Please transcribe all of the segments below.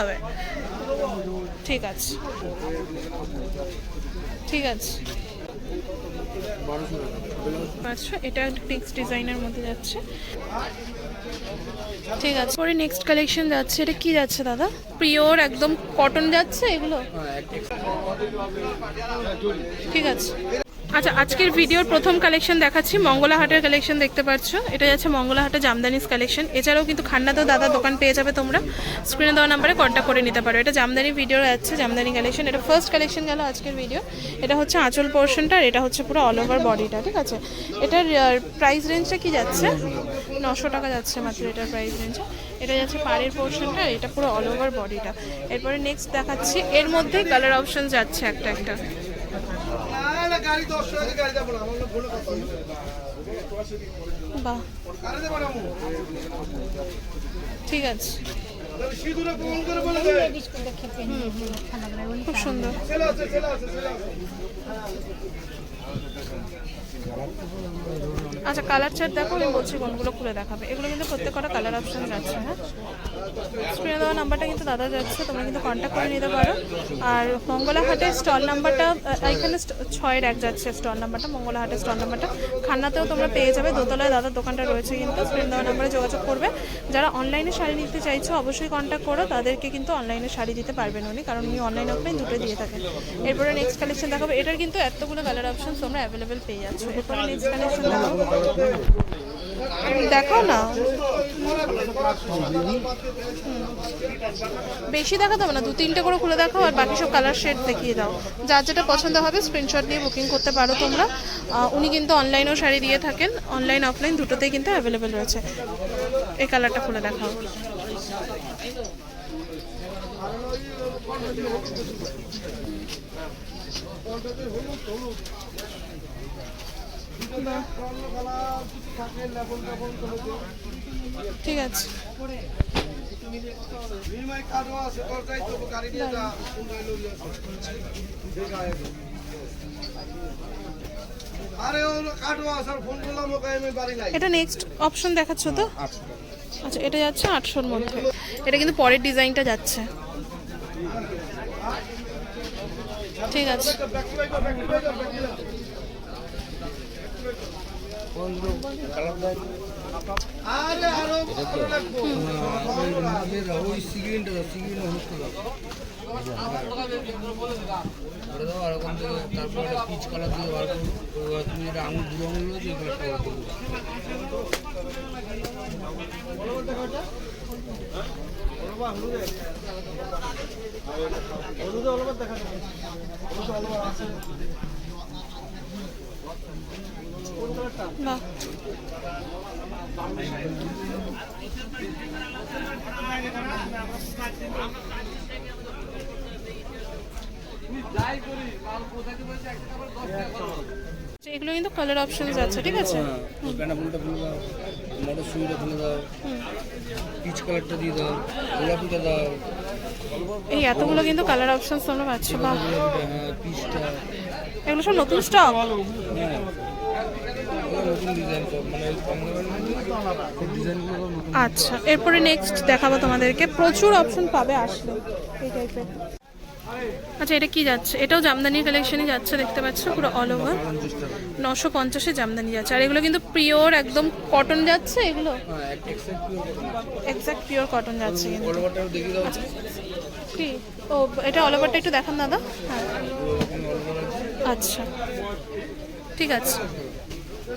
হবে। ঠিক আছে। ঠিক আছে। আচ্ছা এটা টিক্স ডিজাইনের মধ্যে যাচ্ছে। ঠিক আছে। পরে নেক্সট কালেকশন যাচ্ছে। এটা কি যাচ্ছে দাদা? পিওর একদম কটন যাচ্ছে এগুলো? ঠিক আছে। আচ্ছা আজকের ভিডিওর প্রথম কালেকশন দেখাচ্ছি মঙ্গলা হাটের কালেকশন দেখতে পাচ্ছ। এটা যাচ্ছে মঙ্গলা হাটের জামদানিস কালেকশন এছাড়াও কিন্তু খান্নাতেও দাদা দোকান পেয়ে যাবে তোমরা। স্ক্রিনে দেওয়া নাম্বারে কন্ট্যাক্ট করে নিতে পারো। এটা জামদানি ভিডিও যাচ্ছে, জামদানি কালেকশন এটা ফার্স্ট কালেকশন গেল আজকের ভিডিও এটা হচ্ছে আঁচল পোর্শনটা আর এটা হচ্ছে পুরো অল ওভার বডিটা ঠিক আছে? এটার প্রাইস রেঞ্জটা কি যাচ্ছে? নশো টাকা যাচ্ছে মাত্র এটার প্রাইস রেঞ্জ এটা যাচ্ছে পাড়ের পোর্শনটা এটা পুরো অল ওভার বডিটা এরপরে নেক্সট দেখাচ্ছি। এর মধ্যেই কালার অপশন যাচ্ছে একটা একটা। গাড়ি দশ টাকা গাড়ি যাব না আমার ফোনে কথা বাহ। ঠিক আছে। খুব সুন্দর। আচ্ছা কালার চার্ট দেখো আমি বলছি কোনগুলো খুলে দেখাবে। এগুলো কিন্তু প্রত্যেকটা কালার অপশন যাচ্ছে হ্যাঁ? স্ক্রিনে দেওয়া নাম্বারটা কিন্তু দাদা যাচ্ছে, তোমরা কিন্তু কন্ট্যাক্ট করে নিতে পারো। আর মঙ্গলা হাটের স্টল নাম্বারটা এখানে ছয়ের এক যাচ্ছে স্টল নাম্বারটা মঙ্গলা হাটের স্টল নাম্বারটা। খান্নাতেও তোমরা পেয়ে যাবে, দোতলায় দাদার দোকানটা রয়েছে কিন্তু স্ক্রিন দেওয়া নাম্বারে যোগাযোগ করবে। যারা অনলাইনে শাড়ি নিতে চাইছো, অবশ্যই কন্ট্যাক্ট করো, তাদেরকে কিন্তু অনলাইনে শাড়ি দিতে পারবেন উনি, কারণ উনি অনলাইন অফলাইন দুটো দিয়ে থাকেন। এরপরে নেক্সট কালেকশন দেখাবো, এটার কিন্তু এতগুলো কালার অপশন তোমরা অ্যাভেলেবেল পেয়ে যাচ্ছ। এরপরে নেক্সট কালেকশন দেখাবো। দেখো না। বেশি দেখাতে হবে না, দু তিনটে করে খুলে দেখাও আর বাকি সব কালার শেড দেখিয়ে দাও। যার যেটা পছন্দ হবে স্ক্রিনশট নিয়ে বুকিং করতে পারো তোমরা। উনি কিন্তু অনলাইনেও শাড়ি দিয়ে থাকেন অনলাইন অফলাইন দুটোতেই কিন্তু অ্যাভেলেবেল রয়েছে। এই কালারটা খুলে দেখাও। ঠিক আছে। এটা নেক্সট অপশন দেখাচ্ছ তো? আচ্ছা এটা যাচ্ছে আটশোর মধ্যে। এটা কিন্তু পরের ডিজাইনটা যাচ্ছে। ঠিক আছে আরে আরও ভালো লাগবো ওই সিগারেটটা দাও সিগারেট হলুদ দাও করে দাও আর ওখান থেকে তারপর পিচ কালার দিয়ে বার করো ওই তুমি এটা আঙুল বুড়ো আঙুল একটা বার করো বাহ আচ্ছা, এগুলো কিন্তু কালার অপশন আছে ঠিক আছে? হ্যাঁ ওই প্যানা দাও মটরশুঁড়িটা ফুলে দাও পিচ কালারটা দিয়ে দাও গোলাপিটা দাও। এই এতগুলো কিন্তু কালার অপশন তোমরা পাচ্ছ গোলাপিটা হ্যাঁ পিচটা এগুলো সব নতুন স্টক আচ্ছা এরপরে নেক্সট দেখাবো তোমাদেরকে। প্রচুর অপশন পাবে আসলে এই টাইপের আচ্ছা এটা কি যাচ্ছে? এটাও জামদানির কালেকশনই যাচ্ছে, দেখতে পাচ্ছ, পুরো অল ওভার নশো পঞ্চাশে জামদানি যাচ্ছে। আর এগুলো কিন্তু পিওর একদম কটন যাচ্ছে এগুলো? এক্সাক্ট পিওর কটন যাচ্ছে কিন্তু। দাও কি? ও, এটা অল ওভারটা একটু দেখান, দাদা। হ্যাঁ। আচ্ছা ঠিক আছে। বাহ।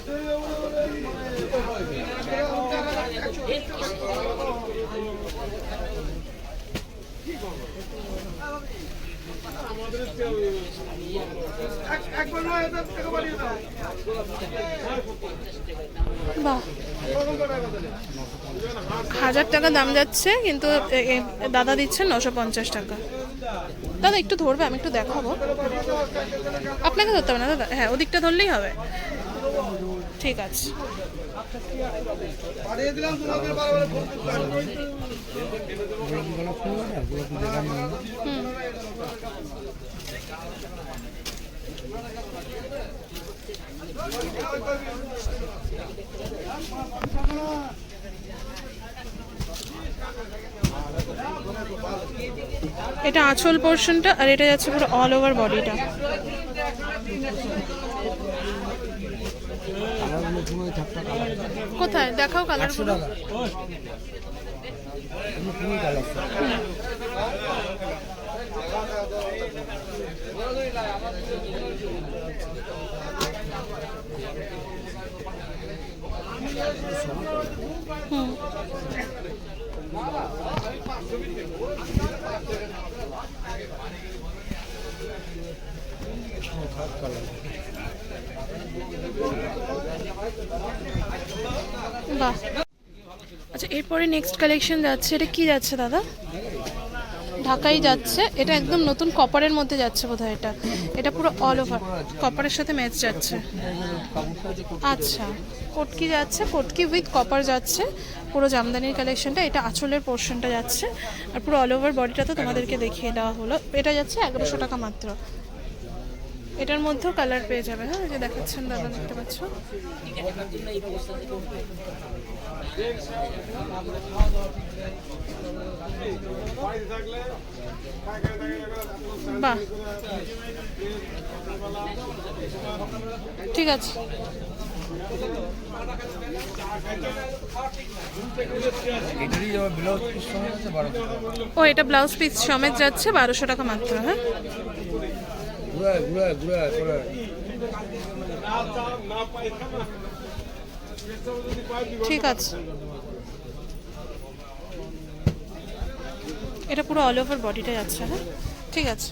হাজার টাকা দাম যাচ্ছে, কিন্তু দাদা দিচ্ছেন নশো পঞ্চাশ টাকা। দাদা, একটু ধরবে, আমি একটু দেখাবো। আপনাকে ধরতে হবে না, দাদা? হ্যাঁ ওদিকটা ধরলেই হবে। ঠিক আছে। এটা আঁচল পোর্শনটা আর এটা যাচ্ছে পুরো অল ওভার বডিটা কালারগুলো পুরো ওই থাকটা কালার কোথায়? দেখাও কালার হুম। কালার বাহ। আচ্ছা এরপরে নেক্সট কালেকশন যাচ্ছে, এটা কি যাচ্ছে দাদা? ঢাকাই যাচ্ছে, এটা একদম নতুন কপারের মধ্যে যাচ্ছে বোধহয় এটা। এটা পুরো অল ওভার কপারের সাথে ম্যাচ যাচ্ছে। আচ্ছা কটকি যাচ্ছে, কটকি উইথ কপার যাচ্ছে, পুরো জামদানির কালেকশনটা এটা আঁচলের পোর্শনটা যাচ্ছে, আর পুরো অল ওভার বডিটা তো তোমাদেরকে দেখিয়ে দেওয়া হলো। এটা যাচ্ছে এগারোশো টাকা মাত্র। এটার মধ্যেও কালার পেয়ে যাবে হ্যাঁ যে দেখাচ্ছেন দাদা, দেখতে পাচ্ছ? বাহ। ঠিক আছে। ও, এটা ব্লাউজ পিস সমেত যাচ্ছে, বারোশো টাকা মাত্র হ্যাঁ? ঘুরায় ঘুরায় ঘুরায় ঘুরায় ঠিক আছে। এটা পুরো অল ওভার বডিটা যাচ্ছে হ্যাঁ? ঠিক আছে।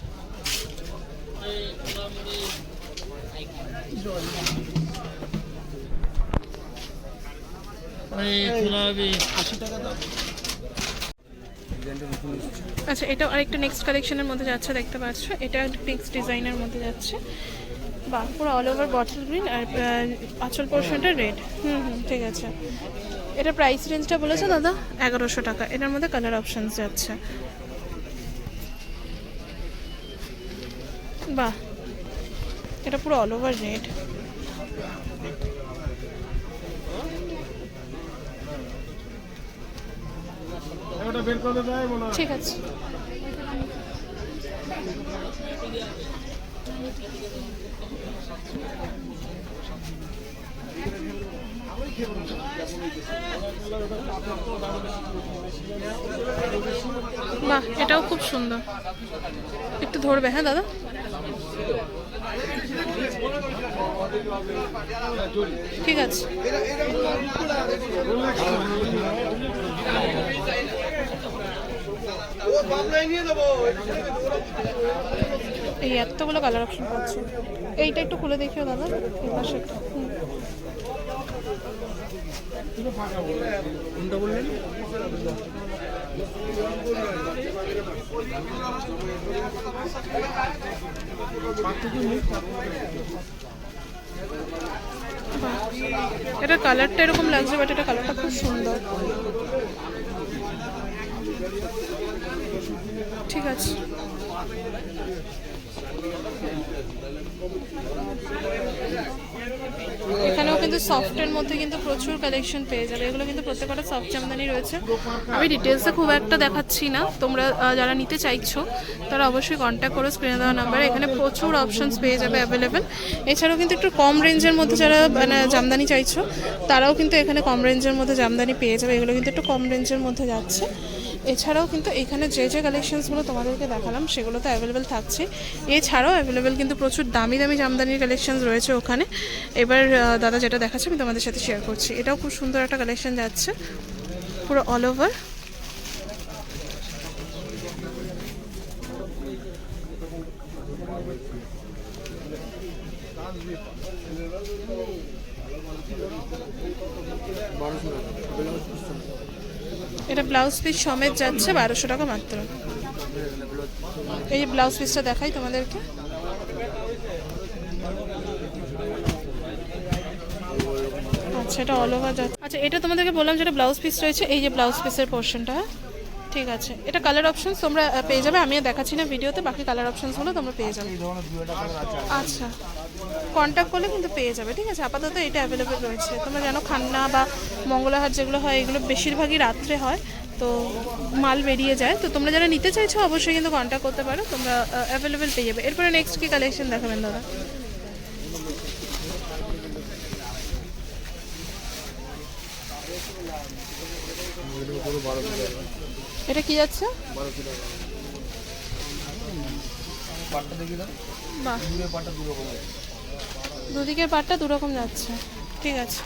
ডিজাইনটা নতুন এসেছে আচ্ছা এটা আরেকটা নেক্সট কালেকশনের মধ্যে যাচ্ছে দেখতে পাচ্ছ। এটা নেক্সট ডিজাইনের মধ্যে যাচ্ছে। বা পুরো অল ওভার বটল গ্রিন আর আঁচল পোর্শনটা রেড হুম হুম ঠিক আছে। এটা প্রাইস রেঞ্জটা বলেছে দাদা? এগারোশো টাকা। এটার মধ্যে কালার অপশনস যাচ্ছে। বাহ এটা পুরো অল ওভার রেড ঠিক আছে। বাহ এটাও খুব সুন্দর। একটু ধরবে হ্যাঁ দাদা? ঠিক আছে ও বাবলাই নিয়ে দেবো এই এতগুলো কালার অপশন পাচ্ছি এইটা একটু খুলে দেখিও দাদা, এই বাহ। এটা কালারটা এরকম লাগছে বাট এটা কালারটা খুব সুন্দর। ঠিক আছে। এখানেও কিন্তু সফটের মধ্যে কিন্তু প্রচুর কালেকশন পেয়ে যাবে। এগুলো কিন্তু প্রত্যেকটা সফট জামদানি রয়েছে। আমি ডিটেলসে খুব একটা দেখাচ্ছি না। তোমরা যারা নিতে চাইছো, তারা অবশ্যই কন্ট্যাক্ট করো স্ক্রিনে দেওয়া নাম্বারে এখানে প্রচুর অপশনস পেয়ে যাবে অ্যাভেলেবেল এছাড়াও কিন্তু একটু কম রেঞ্জের মধ্যে যারা মানে জামদানি চাইছো, তারাও কিন্তু এখানে কম রেঞ্জের মধ্যে জামদানি পেয়ে যাবে। এগুলো কিন্তু একটু কম রেঞ্জের মধ্যে যাচ্ছে। এছাড়াও কিন্তু এখানে যে যে কালেকশনসগুলো তোমাদেরকে দেখালাম সেগুলো তো অ্যাভেলেবেল থাকছে। এছাড়াও অ্যাভেলেবেল কিন্তু প্রচুর দামি দামি জামদানির কালেকশনস রয়েছে ওখানে। এবার দাদা যেটা দেখাচ্ছে আমি তোমাদের সাথে শেয়ার করছি। এটাও খুব সুন্দর একটা কালেকশন যাচ্ছে। পুরো অল ওভার টাকা ব্লাউজ পিস সময় এটা ব্লাউজ পিস সমেত যাচ্ছে বারোশো টাকা মাত্র। এই ব্লাউজ পিসটা দেখাই তোমাদেরকে। আচ্ছা এটা অল ওভার আচ্ছা এটা তোমাদেরকে বললাম যেটা ব্লাউজ পিস রয়েছে, এই যে ব্লাউজ পিসের পোর্শনটা ঠিক আছে। এটা কালার অপশনস তোমরা পেয়ে যাবে। আমিও দেখাচ্ছি না ভিডিওতে, বাকি কালার অপশনসগুলো তোমরা পেয়ে যাবে। আচ্ছা। কন্ট্যাক্ট করলে কিন্তু পেয়ে যাবে, ঠিক আছে? আপাতত এটা অ্যাভেলেবেল রয়েছে। তোমরা জানো, খান্না বা মঙ্গলাহার যেগুলো হয়, এগুলো বেশিরভাগই রাত্রে হয়, তো মাল বেরিয়ে যায়। তো তোমরা যারা নিতে চাইছো, অবশ্যই কিন্তু কন্ট্যাক্ট করতে পারো। তোমরা অ্যাভেলেবেল পেয়ে যাবে। এরপরে নেক্সট কি কালেকশন দেখাবেন দাদা? এটা কি যাচ্ছে? দুদিকের পাটটা দুরকম যাচ্ছে। ঠিক আছে।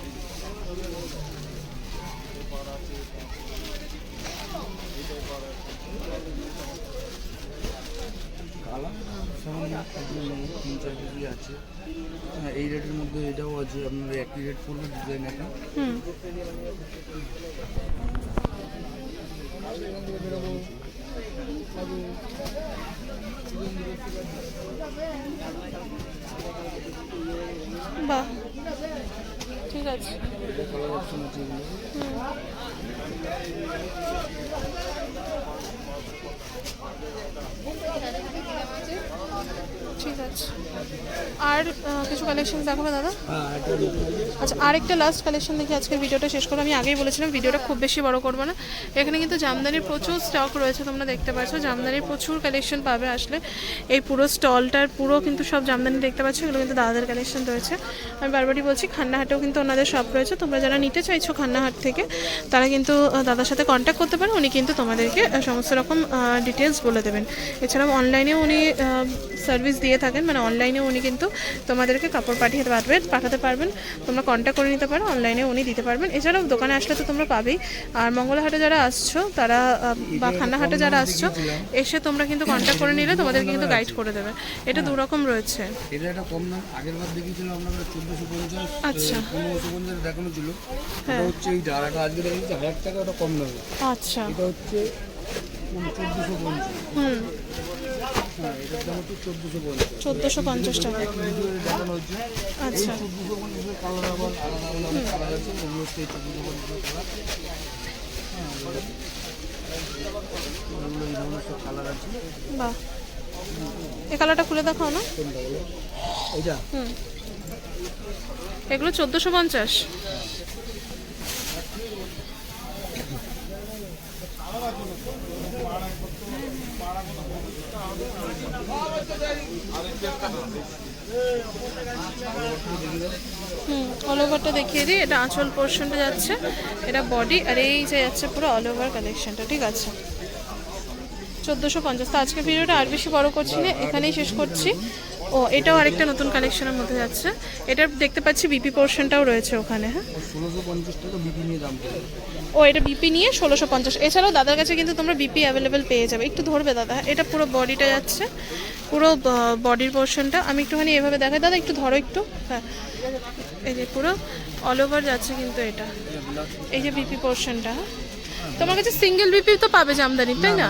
তিন চার কেজি আছে এই রেটের মধ্যে এটাও আছে আপনার একই রেট পড়বে ডিজাইন একটা। হুম বাহ। ঠিক আছে। এটা কালার অপশন আছে ঠিক আছে আর কিছু কালেকশন দেখাবে দাদা? আচ্ছা আরেকটা লাস্ট কালেকশন দেখে, আজকের ভিডিওটা শেষ করব। আমি আগেই বলেছিলাম, ভিডিওটা খুব বেশি বড় করব না। এখানে কিন্তু জামদানির প্রচুর স্টক রয়েছে, তোমরা দেখতে পাচ্ছ। জামদানির প্রচুর কালেকশন পাবে আসলে। এই পুরো স্টলটার পুরো কিন্তু সব জামদানি দেখতে পাচ্ছ, এগুলো কিন্তু দাদাদের কালেকশন রয়েছে। আমি বারবারই বলছি, খান্নাহাটেও কিন্তু ওনাদের শপ রয়েছে। তোমরা যারা নিতে চাইছো খান্নাহাট থেকে, তারা কিন্তু দাদার সাথে কন্ট্যাক্ট করতে পারো। উনি কিন্তু তোমাদেরকে সমস্ত রকম ডিটেলস বলে দেবেন। এছাড়াও অনলাইনেও উনি সার্ভিস দিয়ে থাকেন। মানে অনলাইনে উনি কিন্তু তোমাদেরকে কাপড় পাঠিয়ে পারবেন পাঠাতে পারবেন। তোমরা কন্ট্যাক্ট করে নিতে পারো অনলাইনে উনি দিতে পারবেন। এছাড়াও দোকানে আসলে তো তোমরা পাবেই। আর মঙ্গলহাটে যারা আসছো তারা বা খান্নাহাটে যারা আসছো এসে তোমরা কিন্তু কন্ট্যাক্ট করে নিলে তোমাদেরকে কিন্তু গাইড করে দেবে। এটা দু রকম রয়েছে। এটা একটা কম দাম আগের বার দেখিয়েছিলাম আপনার চোদ্দোশো আচ্ছা। দেখানো ছিল। এটা হচ্ছে এইটা আর আজকে দেখাচ্ছি হাজার টাকা ওটা কম দামে আচ্ছা। এটা হচ্ছে চোদ্দোশো পঞ্চাশ। হুম। চোদ্দোশো পঞ্চাশ টাকা। আচ্ছা। বাহ। এই কালারটা খুলে দেখাও না। এগুলো চোদ্দোশো পঞ্চাশ। হুম অল ওভারটা দেখিয়ে দিই। এটা আঁচল পোর্শনটা যাচ্ছে। এটা বডি আর এই যে যাচ্ছে পুরো অল ওভার কালেকশনটা ঠিক আছে? চোদ্দোশো পঞ্চাশ। তো আজকে ভিডিওটা আর বেশি বড় করছি না, এখানেই শেষ করছি। ও, এটাও আরেকটা নতুন কালেকশনের মধ্যে যাচ্ছে। এটার দেখতে পাচ্ছি বিপি পোর্শনটাও রয়েছে ওখানে হ্যাঁ? ও, এটা বিপি নিয়ে ষোলোশো পঞ্চাশ। এছাড়াও দাদার কাছে কিন্তু তোমরা বিপি অ্যাভেলেবেল পেয়ে যাবে। একটু ধরবে দাদা, এটা পুরো বডিটা যাচ্ছে। পুরো বডির পোর্শনটা আমি একটুখানি এভাবে দেখাই। দাদা একটু ধরো একটু। হ্যাঁ। এই যে পুরো অল ওভার যাচ্ছে কিন্তু এটা। এই যে বিপি পোর্শনটা তোমার কাছে সিঙ্গেল বিপি তো পাবে জামদানি তাই না?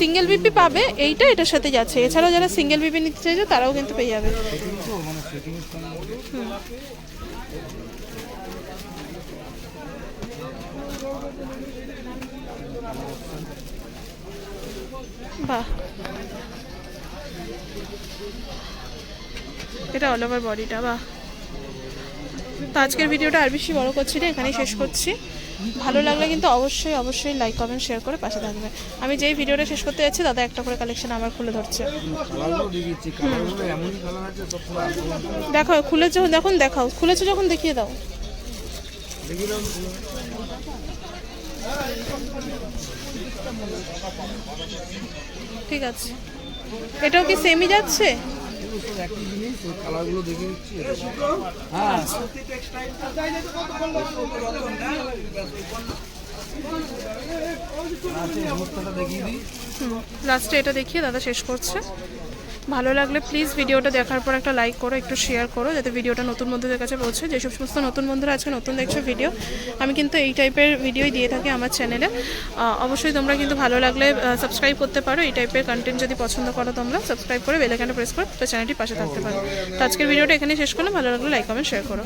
সিঙ্গেল বিপি পাবে এইটা এটার সাথে যাচ্ছে। এছাড়াও যারা সিঙ্গেল বিপি নিতে চাইছে তারাও কিন্তু পেয়ে যাবে তো মানে সেটিং এর সঙ্গে বাহ। এটা অল ওভার বডিটা বাহ। তো আজকের ভিডিওটা আর বেশি বড় করছি না, এখানেই শেষ করছি। ভালো লাগলে কিন্তু অবশ্যই অবশ্যই লাইক কমেন্ট শেয়ার করে পাশে থাকবে। আমি যেই ভিডিওটা শেষ করতে যাচ্ছি, দাদা একটা করে কালেকশন আমার খুলে ধরছে। দেখো খুলেছো, দেখুন, দেখাও, খুলেছো যখন দেখিয়ে দাও। ঠিক আছে। এটাও কি সেমি যাচ্ছে? দিচ্ছি হ্যাঁ লাস্টে এটা দেখিয়ে দাদা শেষ করছে। ভালো লাগলে প্লিজ ভিডিওটা দেখার পর একটা লাইক করো, একটু শেয়ার করো, যাতে ভিডিওটা নতুন বন্ধুদের কাছে পৌঁছে যেসব সমস্ত নতুন বন্ধুরা আজকে নতুন দেখছ ভিডিও আমি কিন্তু এই টাইপের ভিডিওই দিয়ে থাকি আমার চ্যানেলে অবশ্যই তোমরা কিন্তু ভালো লাগলে সাবস্ক্রাইব করতে পারো। এই টাইপের কন্টেন্ট যদি পছন্দ করো তোমরা সাবস্ক্রাইব করে বেলেখানে প্রেস করো তো চ্যানেলটি পাশে থাকতে পারো। তো আজকের ভিডিওটা এখানেই শেষ করলে ভালো লাগলে লাইক কমেন্ট শেয়ার করো।